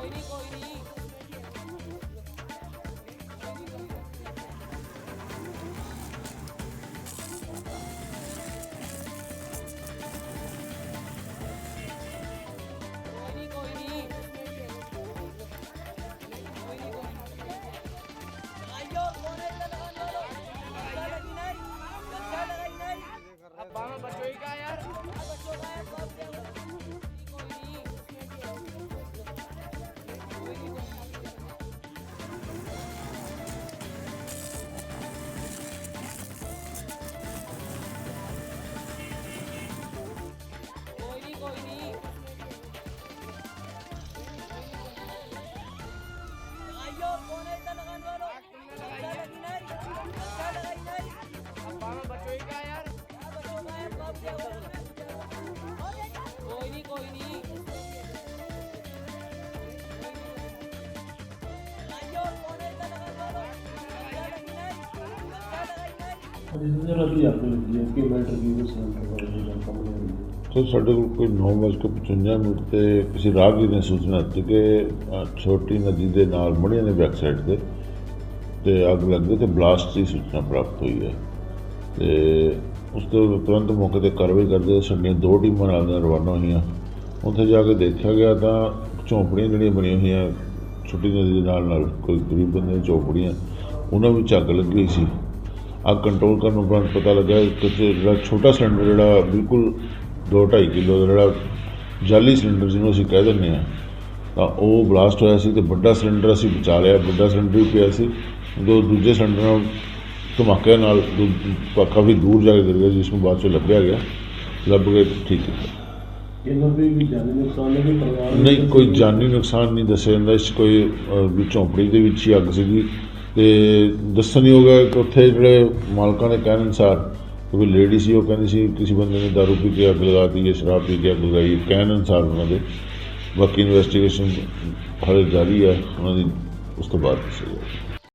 ਕੋਈ ਨਹੀਂ ਕੋਈ ਨਹੀਂ नहीं ਜਿਹੜਾ ਵੀ ਅੱਗ ਲੱਗੀ ਹੈ ਕਿ ਮੈਟਰ ਕੀ ਉਸ ਸੈਂਟਰ ਬਾਰੇ ਜਾਣਕਾਰੀ ਹੋਈ ਹੈ ਸੋ ਸਾਡੇ ਕੋਲ ਕੋਈ 9:55 ਮਿੰਟ ਤੇ ਕਿਸੇ ਰਾਹਗੀਰ ਨੇ ਸੂਚਨਾ ਦਿੱਤੀ ਕਿ ਛੋਟੀ ਨਦੀ ਦੇ ਨਾਲ ਮੜੀਆਂ ਦੇ ਬੈਕ ਸਾਈਡ ਤੇ ਤੇ ਅੱਗ ਲੱਗ ਗਈ ਤੇ ਬਲਾਸਟ ਦੀ ਸੂਚਨਾ ਪ੍ਰਾਪਤ ਹੋਈ ਹੈ। ਤੇ ਉਸ ਤੋਂ ਤੁਰੰਤ ਮੌਕੇ ਤੇ ਕਾਰਵਾਈ ਕਰਦੇ ਸਾਡੀਆਂ ਦੋ ਟੀਮਾਂ ਨਾਲ ਰਵਾਨਾ ਹੋਈਆਂ। ਉੱਥੇ ਜਾ ਕੇ ਦੇਖਿਆ ਗਿਆ ਤਾਂ ਝੌਂਪੜੀਆਂ ਜਿਹੜੀਆਂ ਬਣੀਆਂ ਹੋਈਆਂ, ਛੋਟੀ ਨਦੀ ਦੇ ਨਾਲ ਨਾਲ ਕੋਈ ਗਰੀਬ ਬੰਦੇ ਦੀਆਂ ਝੌਂਪੜੀਆਂ, ਉਹਨਾਂ ਵਿੱਚ ਅੱਗ ਲੱਗੀ ਸੀ। ਅੱਗ ਕੰਟਰੋਲ ਕਰਨ ਉਪਰੰਤ ਪਤਾ ਲੱਗਾ ਕਿ ਜਿਹੜਾ ਛੋਟਾ ਸਿਲੰਡਰ ਜਿਹੜਾ ਬਿਲਕੁਲ 2.5 ਕਿਲੋ ਦਾ ਜਿਹੜਾ ਜਾਲੀ ਸਿਲੰਡਰ ਜਿਹਨੂੰ ਅਸੀਂ ਕਹਿ ਦਿੰਦੇ ਆ ਤਾਂ ਉਹ ਬਲਾਸਟ ਹੋਇਆ ਸੀ ਤੇ ਵੱਡਾ ਸਿਲੰਡਰ ਅਸੀਂ ਬਚਾ ਲਿਆ। ਵੱਡਾ ਸਿਲੰਡਰ ਵੀ ਪਿਆ ਸੀ ਦੋ ਦੂਜੇ ਸਿਲੰਡਰ ਨਾਲ ਧਮਾਕੇ ਨਾਲ ਕਾਫੀ ਦੂਰ ਜਾ ਕੇ ਗਿਰ ਗਿਆ ਜਿਸ ਨੂੰ ਬਾਅਦ ਚੋਂ ਲੱਭਿਆ ਗਿਆ। ਲੱਭ ਕੇ ਠੀਕ ਕੀਤਾ। ਇਹਨਾਂ ਦੇ ਵੀ ਜਾਨੀ ਨੁਕਸਾਨ ਹੈ ਕਿ ਪਰਿਵਾਰ ਨੂੰ ਨਹੀਂ ਕੋਈ ਜਾਨੀ ਨੁਕਸਾਨ ਨਹੀਂ ਦੱਸਿਆ ਜਾਂਦਾ। ਇਸ ਕੋਈ ਵੀ ਝੌਂਪੜੀ ਦੇ ਵਿੱਚ ਹੀ ਅੱਗ ਸੀਗੀ। ਤੇ ਦੱਸਣਯੋਗ ਹੈ ਕਿ ਉੱਥੇ ਜਿਹੜੇ ਮਾਲਕਾਂ ਦੇ ਕਹਿਣ ਅਨੁਸਾਰ ਕੋਈ ਲੇਡੀ ਸੀ, ਉਹ ਕਹਿੰਦੀ ਸੀ, ਕਿਸੇ ਬੰਦੇ ਨੇ ਦਾਰੂ ਪੀ ਕੇ ਅੱਗ ਲਗਾਤੀ ਹੈ ਸ਼ਰਾਬ ਪੀ ਕੇ ਅੱਗ ਲਗਾਈ। ਕਹਿਣ ਅਨੁਸਾਰ ਉਹਨਾਂ ਦੇ ਬਾਕੀ ਇਨਵੈਸਟੀਗੇਸ਼ਨ ਹਾਲੇ ਜਾਰੀ ਹੈ, ਉਹਨਾਂ ਦੀ ਉਸ ਤੋਂ ਬਾਅਦ ਦੱਸੇਗਾ